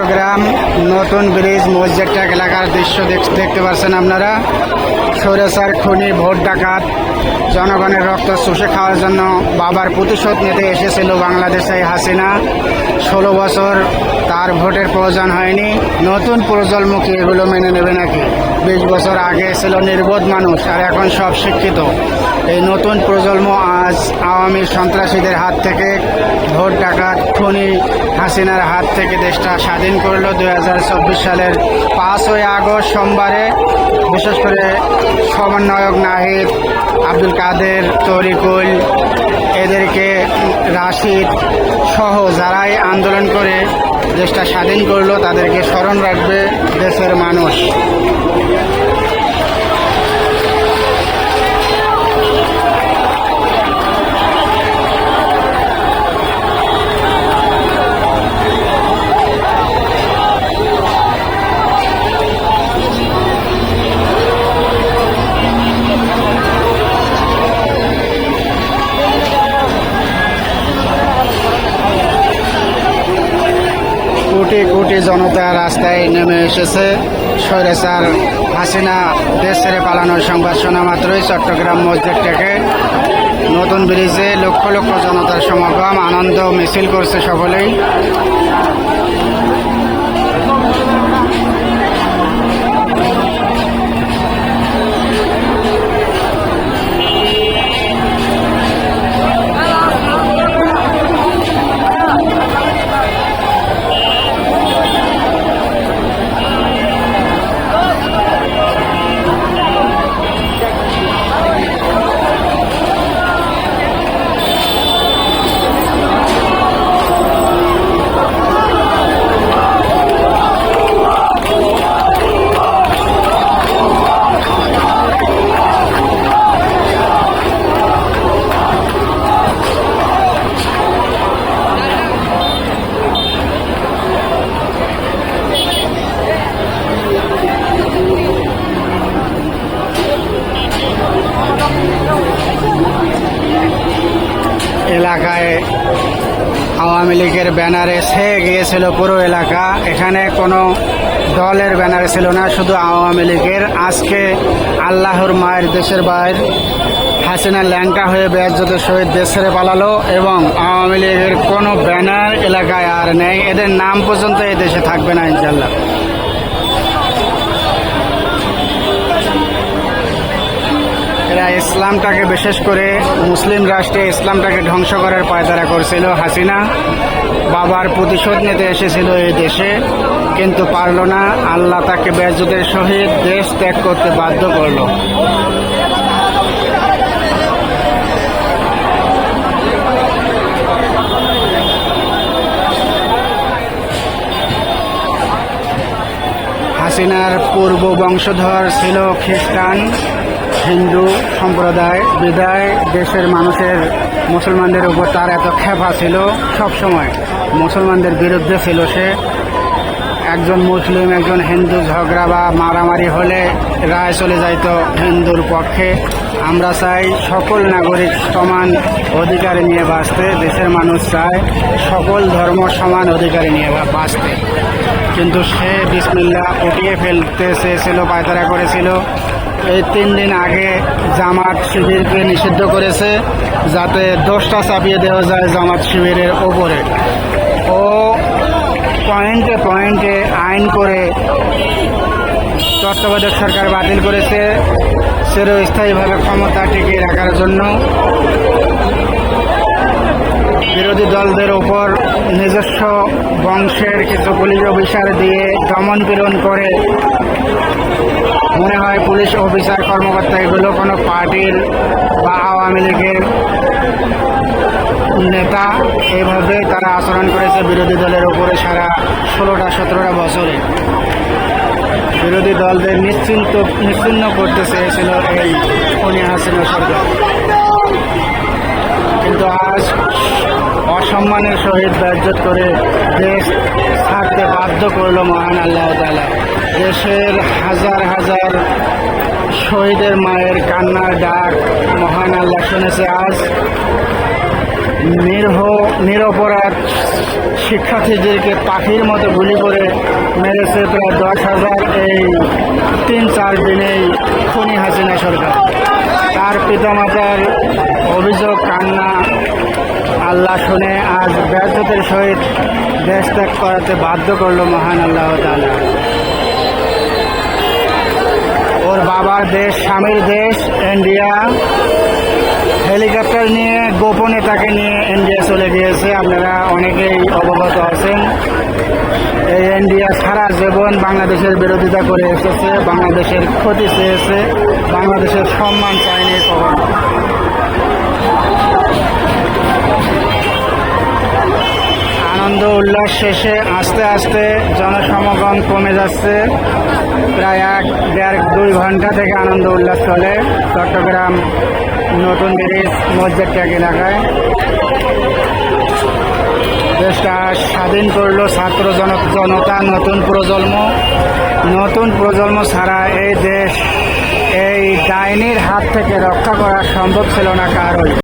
চট্টগ্রাম নতুন ব্রিজ মসজিদটাক এলাকার দৃশ্য দেখতে পাচ্ছেন আপনারা। সৌরসার খনি, ভোট ডাকাত, জনগণের রক্ত চুষে খাওয়ার জন্য বাবার প্রতিশোধ নিতে এসেছিল বাংলাদেশে হাসিনা। ষোলো বছর তার ভোটের প্রয়োজন হয়নি। নতুন প্রজন্মকে এগুলো মেনে নেবে নাকি? বিশ বছর আগে ছিল নির্বোধ মানুষ, আর এখন সব শিক্ষিত। এই নতুন প্রজন্ম আজ আওয়ামী সন্ত্রাসীদের হাত থেকে ভোট ডাকাত খনি হাসিনার হাত থেকে দেশটা স্বাধীন করল দু সালের পাঁচই আগস্ট সোমবারে। বিশেষ করে সমন্বয়ক নাহিদ, আব্দুল কাদের, তরিকুল, এদেরকে রাশিদ সহ যারাই আন্দোলন করে দেশটা স্বাধীন করল, তাদেরকে স্মরণ রাখবে দেশের মানুষ। কোটি জনতা রাস্তায় নেমে এসেছে। স্বৈরাচার হাসিনা দেশ ছেড়ে পালানোর সংবাদ শোনা মাত্রই চট্টগ্রাম মসজিদ থেকে নতুন ব্রিজে লক্ষ লক্ষ জনতার সমাগম, আনন্দ মিছিল করছে সকলেই। এলাকায় আওয়ামী লীগের ব্যানারে ছেয়ে গিয়েছিল পুরো এলাকা। এখানে কোনো দলের ব্যানারে ছিল না, শুধু আওয়ামী লীগের। আজকে আল্লাহর মায়ের দেশের বাইর হাসিনা ল্যাংটা হয়ে বেয়াজ্জত শহীদ দেশ ছেড়ে পালালো এবং আওয়ামী লীগের কোনো ব্যানার এলাকায় আর নেই। এদের নাম পর্যন্ত এই দেশে থাকবে না ইনশাল্লাহ এরা ইসলামটাকে বিশেষ করে মুসলিম রাষ্ট্রে ইসলামটাকে ধ্বংস করার পায়তারা করছিল হাসিনা। বাবার প্রতিশোধ নিতে এসেছিল এই দেশে, কিন্তু পারল না। আল্লাহ তাকে বেজুদের সহিত দেশ ত্যাগ করতে বাধ্য করল। হাসিনার পূর্ব বংশধর ছিল খ্রিস্টান। হিন্দু সম্প্রদায়, বিদায় দেশের মানুষের মুসলমানদের উপর তার এত খেপা ছিল সব সময়। মুসলমানদের বিরুদ্ধে ছিল সে। একজন মুসলিম, একজন হিন্দু ঝগড়া বা মারামারি হলে রায় চলে যাইত হিন্দুর পক্ষে। আমরা চাই সকল নাগরিক সমান অধিকার নিয়ে বাঁচতে, দেশের মানুষ চায় সকল ধর্ম সমান অধিকার নিয়ে বাঁচতে। কিন্তু সে বিসমিল্লা উঠিয়ে ফেলতে চেয়েছিল, পায়তারা করেছিল। এই তিন দিন আগে জামাত শিবিরকে নিষিদ্ধ করেছে যাতে দোষটা চাপিয়ে দেওয়া যায় জামাত শিবিরের ওপরে। ও পয়েন্টে পয়েন্টে আইন করে তত্ত্বাবধায়ক সরকার বাতিল করেছে চিরস্থায়ীভাবে ক্ষমতা টিকিয়ে রাখার জন্য। বিরোধী দলদের উপর নিজস্ব বংশের কিছু পুলিশ অফিসার দিয়ে দমন পীড়ন করে মনে হয় পুলিশ অফিসার কর্মকর্তা এগুলো কোনো পার্টির বা আওয়ামী লীগের নেতা এভাবে তারা আচরণ করেছে বিরোধী দলের উপরে সারা ষোলোটা, সতেরোটা বছরে। বিরোধী দলদের নিশ্চিন্ত, নিশ্চিন্ন করতে চেয়েছিল এই খনি হাসিনা সরকার। কিন্তু আজ অসম্মানের সহিত ব্যাজ্যত করে দেশ ছাড়তে বাধ্য করল মহান আল্লাহ তালা দেশের হাজার হাজার শহীদের মায়ের কান্নার ডাক মহান আল্লাহ শুনেছে আজ। নিরহ, নিরপরাধ শিক্ষার্থীদেরকে পাখির মতো গুলি করে মেরেছে প্রায় দশ হাজার এই তিন, চার দিনেই খুনি হাসিনা সরকার। তার পিতামাতার অভিযোগ, কান্না আল্লাহ শুনে আজ ব্যর্থতার সহিত দেশ ত্যাগ করাতে বাধ্য করল মহান আল্লাহ তাআলা। বাবার দেশ, স্বামীর দেশ ইন্ডিয়া হেলিকপ্টার নিয়ে, গোপনে তাকে নিয়ে ইন্ডিয়া চলে গিয়েছে। আপনারা অনেকেই অবগত আছেন। এই ইন্ডিয়া সারা জীবন বাংলাদেশের বিরোধিতা করে এসেছে, বাংলাদেশের ক্ষতি চেয়েছে, বাংলাদেশের সম্মান চায়নি কখনো। আনন্দ উল্লাস শেষে আস্তে আস্তে জনসমাগম কমে যাচ্ছে। প্রায় এক, দেড়, দুই ঘণ্টা থেকে আনন্দ উল্লাস চলে। চট্টগ্রাম নতুন ব্রিজ, মসজিদ ট্যাগ এলাকায় দেশটা স্বাধীন করল ছাত্র জন জনতা নতুন প্রজন্ম। নতুন প্রজন্ম ছাড়া এই দেশ এই ডাইনির হাত থেকে রক্ষা করা সম্ভব ছিল না কারোই।